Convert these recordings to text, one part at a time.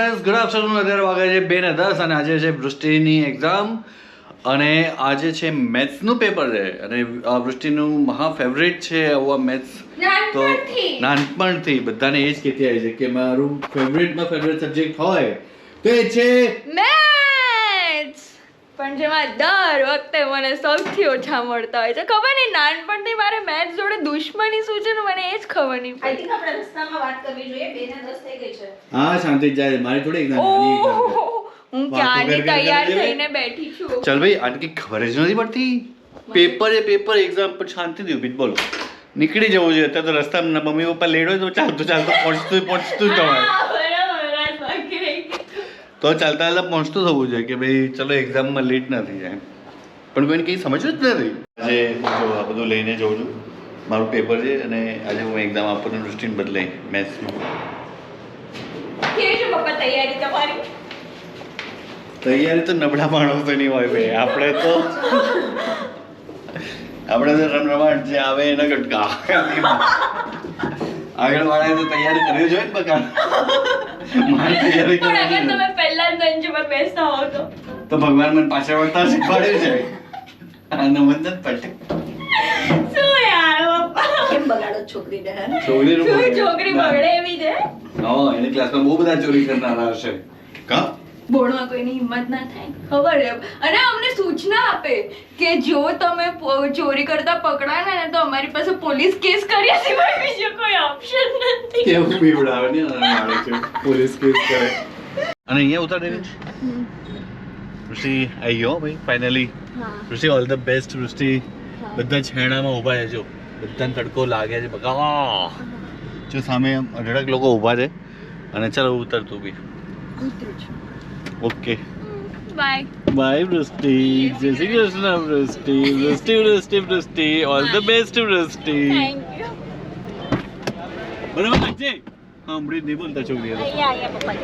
Friends good afternoon અત્યારે વાગે છે બે ને દસ અને આજે છે વૃષ્ટિની એક્ઝામ અને આજે છે મેથ્સનું પેપર છે. અને આ વૃષ્ટિનું મહા ફેવરેટ છે આવું આ મેથ્સ તો નાનપણથી. બધાને એ જ કહેતી આવી છે કે મારું ફેવરેટમાં ફેવરેટ સબ્જેક્ટ હોય તો એ છે Maths! પણ જેમાં દર વખતે મને સૌથી ઓછા મળતા હોય છે. ખબર નહીં નાનપણથી મારે મેથ્સ જોડે દુશ્મની શું છે ને મને એ જ ખબર નહીં આઈ થિંક આપણે રસ્તામાં વાત કરવી જોઈએ બે ને દસ થઈ ગઈ છે. હા શાંતિ જાય. મારી થોડી નાની હું ક્યાંની તૈયાર થઈને બેઠી છું? ચાલ ભાઈ આને કઈ ખબર જ નથી પડતી? પેપર એ પેપર એક્ઝામ પર શાંતિથી ઊભી જ બોલો. નીકળી જવું જોઈએ. અત્યારે તો રસ્તામાં મમ્મી પપ્પા લેડો તો ચાલતું ચાલતું પહોંચતું પહોંચતું જવાય હા, બરાબર, વાત બાકી રહી ગઈ. તો ચાલતા ચાલતા પહોંચતું થવું જોઈએ કે ભાઈ ચલો એક્ઝામમાં લેટ ના થઈ જાય. પણ કોઈને કંઈ સમજ જ નથી. આજે હું આ બધું લઈને જઉં છું. મારું પેપર છે અને આજે હું એક્ઝામ આપવાનું રૂટીન બદલે મેથ્સનું તૈયારી તો નબળા માણસોની હોય ભાઈ. આપણે તો આપણે તો રમરમાટ જે આવે એના કટકા આગળ વાળાએ તો તૈયારી કરવી જોઈએ ને બકા. મારે તૈયારી પણ અગર તમે પહેલા જ બેન્ચ પર બેસતા હો તો? તો ભગવાન મને પાછળ વળતા શીખવાડ્યું છે. આનંદ પટેલ શું યાર પપ્પા કેમ બગાડો છોકરીને બગડે. છોકરી બગડે એવી છે? હા એની ક્લાસમાં બહુ બધા ચોરી કરનારા હશે. કા? ભણવા કોઈની હિંમત ના થાય? ખબર છે? અને અમને સૂચના આપે કે જો તમે ચોરી કરતા પકડાય ને તો અમારી પાસે પોલીસ કેસ કર્યા સિવાય બીજો કોઈ ઓપ્શન નથી. કેવું બીવડાવે ને અને મારે છે પોલીસ કેસ કરે. અને અહીંયા ઉતાર દેવી ઋષિ આવી ગયો ભાઈ finally Rishi all the best Rishi. બધા છેણામાં ઊભા રહેજો જો. બધાને તડકો લાગે છે બગા જો સામે અઢળક લોકો ઊભા છે. અને ચાલો ઉતર તું બી. ઓકે બાય બાય વૃષ્ટિ જય Shri Krishna Vrushti Vrushti Vrushti Vrushti all the best Vrushti બરાબર લગજે? હા હમણાં નહીં બોલતા છોકરી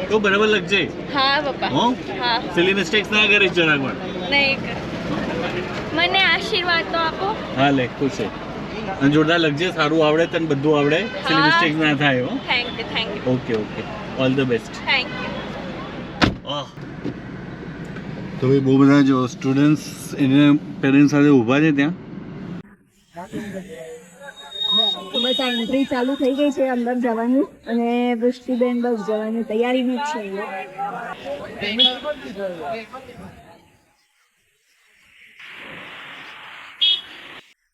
તો. બરાબર લગજે? હા પપ્પા. હો? હા. સિલી મિસ્ટેક્સ ના કરીશ જરાક પણ નહીં. મને આશીર્વાદ તો આપો. હા લે ખુશ છે અને જોરદાર લગજે સારું આવડે તને બધું આવડે. સિલી હા. મિસ્ટેક્સ ના થાય હો. Thank you thank you okay okay all the best thank you તો ભાઈ બહુ બધા જો સ્ટુડન્ટ્સ એને પેરેન્ટ્સ સાથે ઊભા છે ત્યાં. તો બસ એન્ટ્રી ચાલુ થઈ ગઈ છે અંદર જવાની અને વૃષ્ટિબેન બસ જવાની તૈયારીમાં છે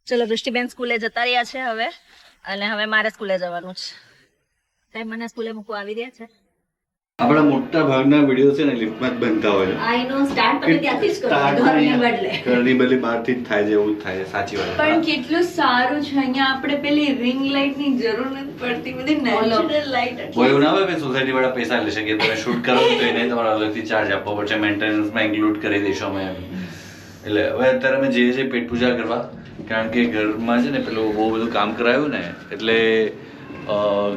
ચલો વૃષ્ટિબેન સ્કૂલે જતા રહ્યા છે હવે અને હવે મારે સ્કૂલે જવાનું છે. સાહેબ, મને સ્કૂલે મૂકવા આવી રહ્યા છે? આપણા મોટા ભાગના વીડિયો છે ને લિફ્ટમાં જ બનતા હોય આઈ નો સ્ટાર્ટ તમે ત્યાંથી જ કરો ઘરની બદલે. ઘરની બદલે બહારથી જ થાય છે એવું જ થાય છે સાચી વાત પણ કેટલું સારું છે અહીંયા આપણે પેલી રિંગ લાઇટની જરૂર નથી પડતી બધી નેચરલ લાઇટ કોઈ ના હોય સોસાયટી વાળા પૈસા લેશે કે તમે શૂટ કરો તો એને તમારે અલગથી ચાર્જ આપવો પડશે મેન્ટેનન્સમાં ઇન્ક્લુડ કરી દઈશું અમે એટલે હવે અત્યારે અમે જઈએ છીએ પેટ પૂજા કરવા કારણ કે ઘરમાં છે ને પેલું બહુ બધું કામ કરાયું ને એટલે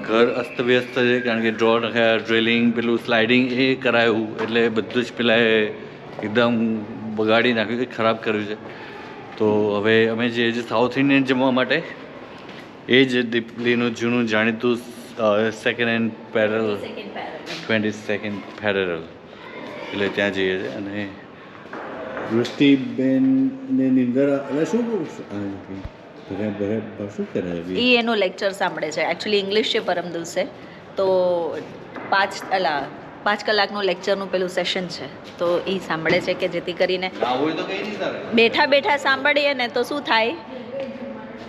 ઘર અસ્તવ્યસ્ત છે કારણ કે ડ્રો નખાયા ડ્રિલિંગ પેલું સ્લાઇડિંગ એ કરાયું એટલે બધું જ પેલા એ એકદમ બગાડી નાખ્યું કે ખરાબ કર્યું છે. તો હવે અમે જે સાઉથ ઇન્ડિયન જમવા માટે એ જ દીપલીનું જૂનું જાણીતું સેકન્ડ હેન્ડ પેરેલ ટ્વેન્ટી સેકન્ડ ફેડરલ એટલે ત્યાં જઈએ છીએ અને વૃષ્ટિબેન ને નિંદર એટલે શું શું કરે એ એનો લેક્ચર સાંભળે છે. એકચ્યુઅલી ઇંગ્લિશ છે પરમ દિવસે. તો પાંચ અલા પાંચ કલાકનું લેક્ચરનું પેલું સેશન છે. તો એ સાંભળે છે કે જેથી કરીને બેઠા બેઠા સાંભળીએ ને તો શું થાય?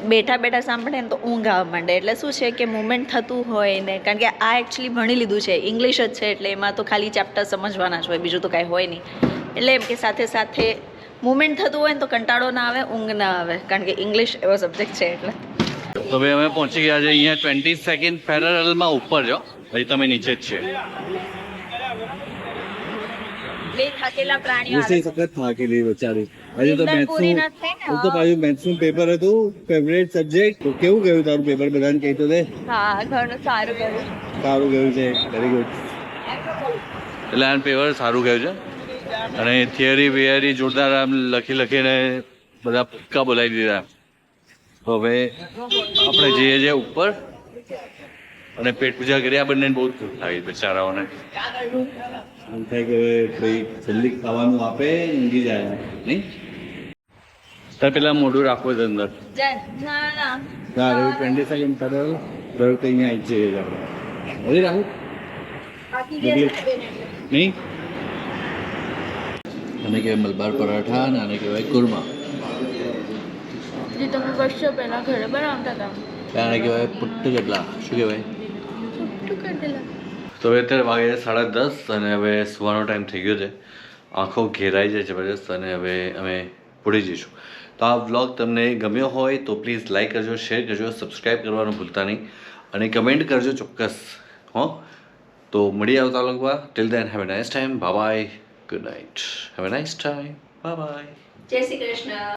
બેઠા બેઠા સાંભળે ને તો ઊંઘ આવવા માંડે. એટલે શું છે કે મુમેન્ટ થતું હોય ને કારણ કે આ એકચ્યુઅલી ભણી લીધું છે. ઇંગ્લિશ જ છે એટલે એમાં તો ખાલી ચેપ્ટર સમજવાના જ હોય બીજું તો કાંઈ હોય નહીં. એટલે એમ કે સાથે સાથે મુમેન્ટ થતું હોય ને તો કંટાળો ના આવે ઊંઘ ના આવે કારણ કે ઇંગ્લિશ એવો સબ્જેક્ટ છે એટલે. તો ભાઈ અમે પહોંચી ગયા છે અહીંયા ટ્વેન્ટી સેકન્ડ ફેરરલમાં ઉપર જો. હજી તમે નીચે જ છે બે થાકેલા પ્રાણીઓ આવે સખત થાકેલી બચારી. હજી તો થઈ ને, તો પાછું પેપર હતું ફેવરેટ સબ્જેક્ટ તો કેવું ગયું તારું પેપર બધાને કહી તો? દે હા ઘણું સારું કર્યું સારું ગયું છે વેરી ગુડ એટલે આ પેપર સારું ગયું છે. અને થિયરી વિયરી જોરદાર આમ લખી લખીને બધા પક્કા બોલાવી દીધા. તો હવે આપણે જઈએ છીએ ઉપર અને પેટ પૂજા કરી આ બંને બહુ દુઃખ થાય બિચારાઓને. આમ થાય કે ભાઈ જલ્દી ખાવાનું આપે ઊંઘી જાય. નહીં? તાર પેલા મોઢું રાખવું છે અંદર. ના રવિ તારે ટ્વેન્ટી સેકન્ડ તારે દર તો અહીંયા આવી જ જઈએ આપણે રાખું નહીં? આને કહેવાય મલબાર પરાઠા અને આને કહેવાય કુરમા. જે તમે વર્ષો પહેલા ઘરે બનાવતા હતા. આને કહેવાય પુટ્ટ ગડલા શું કહેવાય? તો હવે અત્યારે વાગે છે સાડા દસ અને હવે સુવાનો ટાઈમ થઈ ગયો છે. આંખો ઘેરાઈ જાય જબરજસ્ત અને હવે અમે પડી જઈશું. તો આ વ્લોગ તમને ગમ્યો હોય તો પ્લીઝ લાઈક કરજો શેર કરજો સબસ્ક્રાઈબ કરવાનું ભૂલતા નહીં. અને કમેન્ટ કરજો ચોક્કસ. હો? તો મળી આવતા લોકો till then have a nice time bye good night have a nice time bye bye જય શ્રી કૃષ્ણ